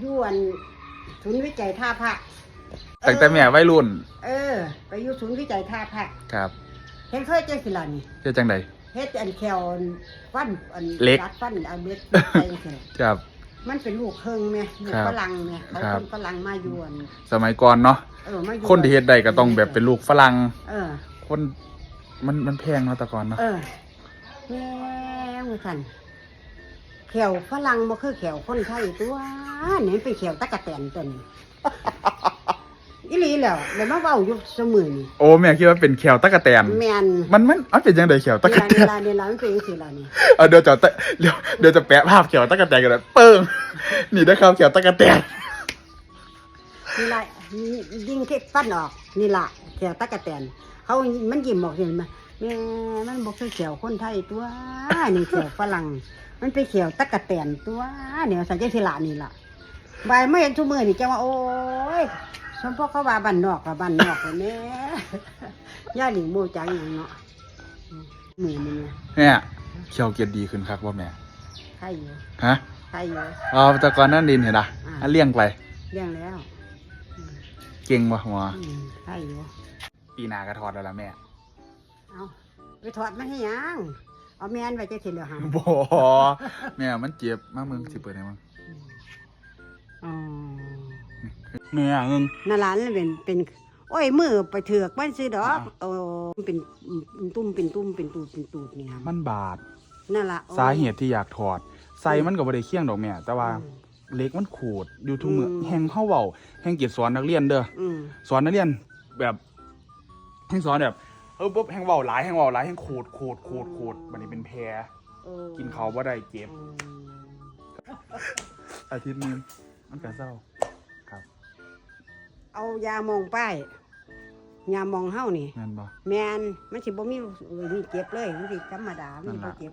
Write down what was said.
อยู่อันศูนย์วิจัยท่าพระตั้งแต่แม่วัยรุ่น เออ ไปอยู่ศูนย์วิจัยท่าพระครับเห็นเคยเจ๊สิล่ะนี่เฮ็ดจังไดเฮ็ดอันแควฟันอันเล็ก รัดฟันเอาเล็กไปเถอะครับ มันเป็นลูกเครื่องแม่ลูกครับฝรั่งแม่เขาครับเป็นฝรั่งมาอยู่อันสมัยก่อนเนาะเออมาอยู่คนที่เฮ็ดได้ก็ต้องแบบเป็นลูกฝรั่งเออ คนมันมันแพงเนาะแต่ก่อนเนาะ เออแม่มือทันแขวฝรั่งบ่คือแขวคนไทยตัวนี่เป็นแขวตะกะแตนตัวนี้ อีหลีแล้วแล้วมาเว้าอยู่เสมอนี่โอ้แม่คิดว่าเป็นแขวตะกะแตนแม่นมันมันมันเป็นจังไดแขวตะนี่กะล่ะแตนี่นล่ะนี่ล่ะมันเป็นจังซี่ล่ะนี่เออเดี๋ยวจะตะเดี๋ยวเดี๋ยวจะแปะภาพแขวตะกะแตนกันเลยเปิ้งนี่นะครับแขวตะกะแตนนี่ล่ะยิงเค็ดฟันออกนี่ล่ะแขวตะกะแตนเขามันยิ้มออกเห็นไหม แม่มันบ่คือแขวคนไทยตัวนี่แขวฝรั่ง มันเป็นแขวตะกะแตนตัวเนี่ยสัญญาสิละนี่ล่ะบายไม่เห็นทุกมือนี่จะว่าโอ้ยสมพวกเขาว่าบ้านนอกกับบ้านนอกเลยแม่ย่าหลิงโมจังอย่างเนาะมือนี่ไงเนี่ยแขวเกียรติดีขึ้นครับว่าแม่ใครอยู่ฮะใครอยู่อ๋อแต่ก่อนนั่นดินเห็นปะอ่าอันเลี้ยงไปเรื่องแล้วอืมเก่งวะหัวอืมใครอยู่ปีหนากระทอดแล้วล่ะแม่ เอาไปถอดมาให้ยัง เอาแมนไว้จะถิ่นเดียวหาบอแม่มันเจ็บมากมึงสิเปิดให้มึงอ๋อแม่มึงนาร้านนั่นเป็นเป็น โอ้ยมือไปเถือกบ้านซื้อดอกอ่าโอ้เป็นตุ้มเป็นตุ้มเป็นตูดเป็นตูดนี่ครับมันบาดนั่นละโอ้สาเหตุที่อยากถอดใส่มันก็บ่ได้เคี่ยงดอกแม่ แต่ว่าอืมเล็กมันขูดอยู่ทุกมืออืมแหงเข้าเว้าแหงเกียรติสอนนักเรียนเด้ออืมสอนนักเรียนแบบแหงสอนแบบ เออปุ๊บแหงเว้าหลายแหงเว้าหลายแหงขูดขูดขูดขูดบัดนี้เป็นแผลเออกินเขาวบ่ได้เจ็บอืมอาทิตย์หนึงมันก็เศร้าครับเอายามองป้ายยามองเฮานี่แม่นบ่ แมนมันสิบ่มีเออนี่เจ็บเลย มันสิธรรมดา มันสินั่บ่นล่ะเจ็บ